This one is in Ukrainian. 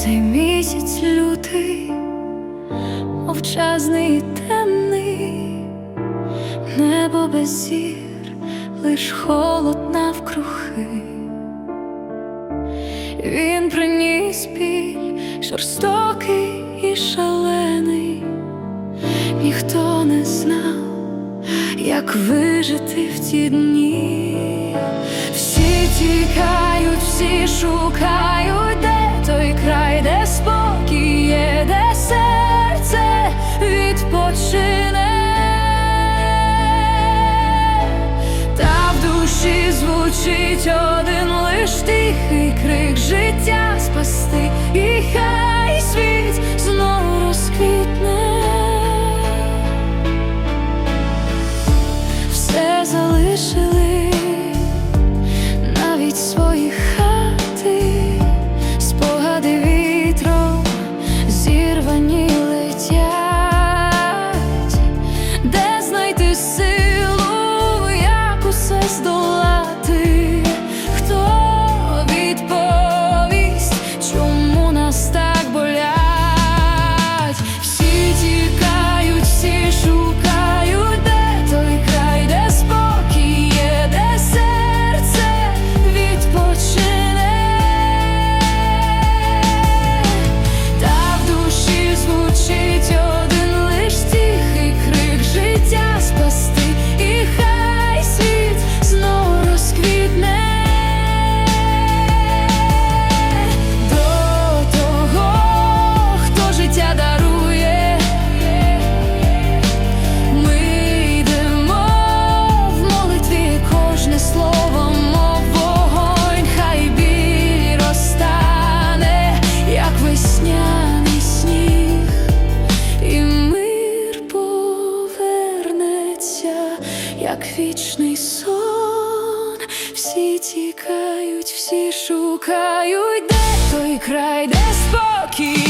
місяць лютий, мовчазний і темний, небо без зір, лиш холод навкруги. Він приніс біль, жорстокий і шалений, ніхто не знав, як вижити в ті дні. Всі тікають, всі шукають, відпочине, та в душі звучить один лиш тихий крик життя спасти, і хай як вічний сон, всі тікають, всі шукають, де той край, де спокій.